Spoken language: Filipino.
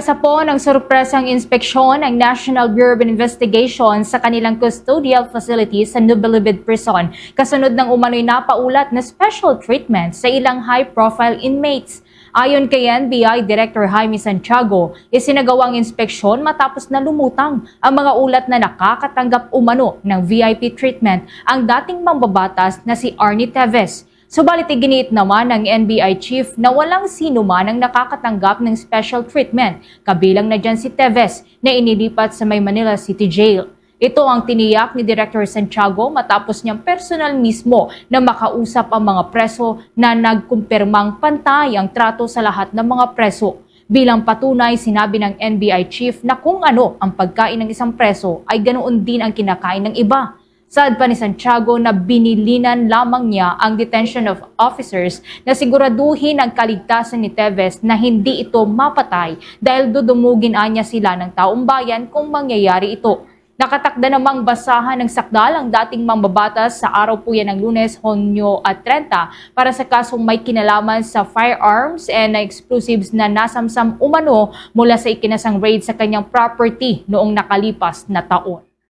Nagkasapo ng sorpresang inspeksyon ng National Bureau of Investigation sa kanilang custodial facilities sa Nubilibid Prison kasunod ng umano'y napaulat na special treatment sa ilang high-profile inmates. Ayon kay NBI Director Jaime Santiago, isinagawang inspeksyon matapos na lumutang ang mga ulat na nakakatanggap umano ng VIP treatment ang dating mambabatas na si Arnie Teves. Subalit iginiit naman ng NBI chief na walang sino man ang nakakatanggap ng special treatment, kabilang na dyan si Teves na inilipat sa May Manila City Jail. Ito ang tiniyak ni Director Santiago matapos niyang personal mismo na makausap ang mga preso na nagkumpirmang pantay ang trato sa lahat ng mga preso. Bilang patunay, sinabi ng NBI chief na kung ano ang pagkain ng isang preso ay ganoon din ang kinakain ng iba. Saad pa ni Santiago na binilinan lamang niya ang detention of officers na siguraduhin ang kaligtasan ni Teves na hindi ito mapatay dahil dudumugin anya sila ng taong bayan kung mangyayari ito. Nakatakda namang basahan ng sakdal ang dating mambabatas sa araw po yan ng lunes, Honyo at 30 para sa kasong may kinalaman sa firearms and explosives na nasamsam umano mula sa ikinasang raid sa kanyang property noong nakalipas na taon.